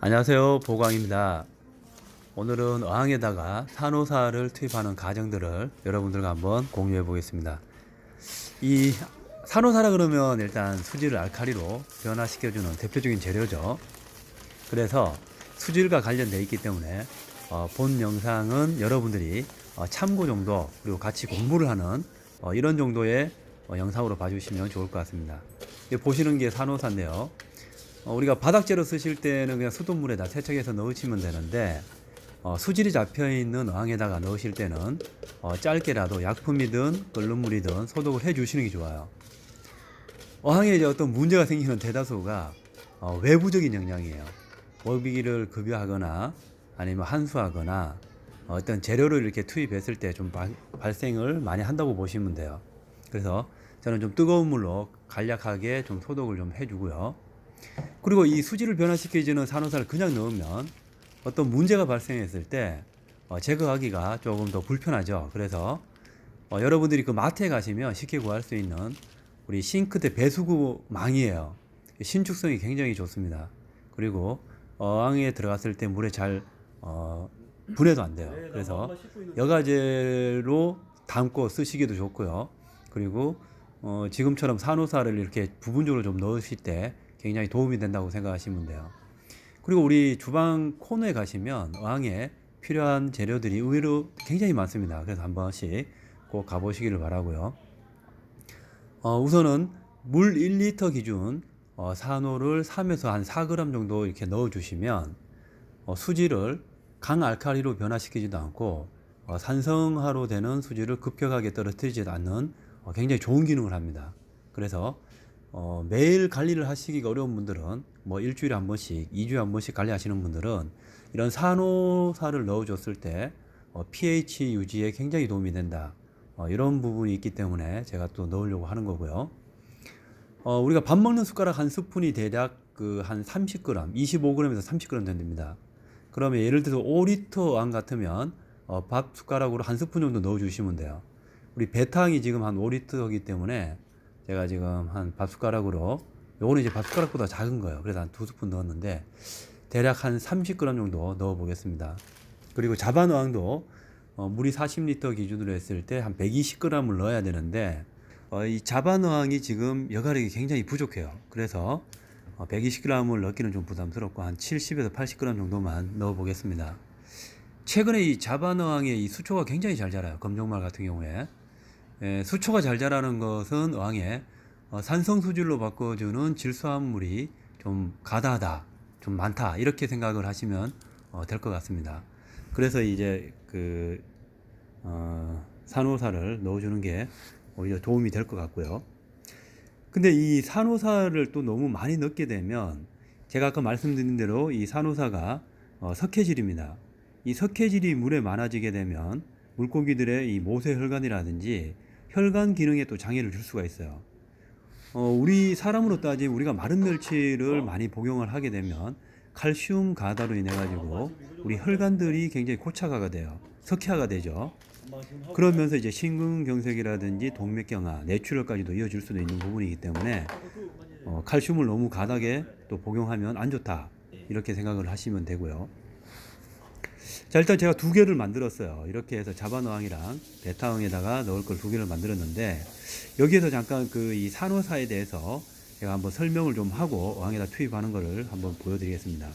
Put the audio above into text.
안녕하세요. 보광입니다. 오늘은 어항에다가 산호사를 투입하는 과정들을 여러분들과 한번 공유해 보겠습니다. 이 산호사라 그러면 일단 수질을 알칼리로 변화시켜주는 대표적인 재료죠. 그래서 수질과 관련되어 있기 때문에 어, 본 영상은 여러분들이 어, 참고 정도 그리고 같이 공부를 하는 어, 이런 정도의 어, 영상으로 봐주시면 좋을 것 같습니다. 보시는 게 산호사인데요 어, 우리가 바닥재로 쓰실 때는 그냥 수돗물에다 세척해서 넣으시면 되는데 어, 수질이 잡혀 있는 어항에다가 넣으실 때는 어, 짧게라도 약품이든 끓는 물이든 소독을 해 주시는 게 좋아요. 어항에 이제 어떤 문제가 생기는 대다수가 어, 외부적인 영향이에요. 먹이를 급여하거나 아니면 한수하거나 어떤 재료를 이렇게 투입했을 때 좀 발생을 많이 한다고 보시면 돼요. 그래서 저는 좀 뜨거운 물로 간략하게 좀 소독을 좀 해주고요. 그리고 이 수질을 변화시켜주는 산호사를 그냥 넣으면 어떤 문제가 발생했을 때 어, 제거하기가 조금 더 불편하죠. 그래서 어, 여러분들이 그 마트에 가시면 쉽게 구할 수 있는 우리 싱크대 배수구 망이에요. 신축성이 굉장히 좋습니다. 그리고 어항에 들어갔을 때 물에 잘 어, 분해도 안 돼요. 그래서 여가제로 담고 쓰시기도 좋고요. 그리고 어, 지금처럼 산호사를 이렇게 부분적으로 좀 넣으실 때 굉장히 도움이 된다고 생각하시면 돼요. 그리고 우리 주방 코너에 가시면 어항에 필요한 재료들이 의외로 굉장히 많습니다. 그래서 한 번씩 꼭 가보시기를 바라고요. 어, 우선은 물 1리터 기준 어, 산호를 3에서 한 4g 정도 이렇게 넣어 주시면 어, 수질을 강알칼리로 변화시키지도 않고 어, 산성화로 되는 수질을 급격하게 떨어뜨리지 않는 어, 굉장히 좋은 기능을 합니다. 그래서 어, 매일 관리를 하시기가 어려운 분들은 뭐 일주일에 한 번씩, 이주에 한 번씩 관리하시는 분들은 이런 산호사를 넣어줬을 때 어, pH 유지에 굉장히 도움이 된다. 어, 이런 부분이 있기 때문에 제가 또 넣으려고 하는 거고요. 어, 우리가 밥 먹는 숟가락 한 스푼이 대략 그 한 30g, 25g에서 30g 된답니다. 그러면 예를 들어서 5리터 안 같으면 어, 밥 숟가락으로 한 스푼 정도 넣어주시면 돼요. 우리 배탕이 지금 한 5리터이기 때문에 제가 지금 한 밥 숟가락으로 요거는 이제 밥 숟가락보다 작은 거예요. 그래서 한 두 스푼 넣었는데 대략 한 30g 정도 넣어 보겠습니다. 그리고 자반 어항도 어, 물이 40리터 기준으로 했을 때 한 120g을 넣어야 되는데 어, 이 자반 어항이 지금 여가력이 굉장히 부족해요. 그래서 어, 120g을 넣기는 좀 부담스럽고 한 70에서 80g 정도만 넣어 보겠습니다. 최근에 이 자반 어항의 이 수초가 굉장히 잘 자라요. 검정말 같은 경우에 예, 수초가 잘 자라는 것은 어항에 어, 산성 수질로 바꿔주는 질소함물이 좀 가다하다, 좀 많다 이렇게 생각을 하시면 어, 될 것 같습니다. 그래서 이제 그 어, 산호사를 넣어주는 게 오히려 도움이 될 것 같고요. 근데 이 산호사를 또 너무 많이 넣게 되면 제가 아까 말씀드린 대로 이 산호사가 어, 석회질입니다. 이 석회질이 물에 많아지게 되면 물고기들의 이 모세 혈관이라든지 혈관 기능에 또 장애를 줄 수가 있어요. 어, 우리 사람으로 따지면 우리가 마른 멸치를 많이 복용을 하게 되면 칼슘 가다로 인해 가지고 우리 혈관들이 굉장히 고착화가 돼요. 석회화가 되죠. 그러면서 이제 심근경색이라든지 동맥경화, 뇌출혈까지도 이어질 수도 있는 부분이기 때문에 어, 칼슘을 너무 가닥에 또 복용하면 안 좋다 이렇게 생각을 하시면 되고요. 자 일단 제가 두 개를 만들었어요. 이렇게 해서 자반어항이랑 베타항에다가 넣을 걸 두 개를 만들었는데 여기에서 잠깐 그 이 산호사에 대해서 제가 한번 설명을 좀 하고 어항에다 투입하는 거를 한번 보여드리겠습니다.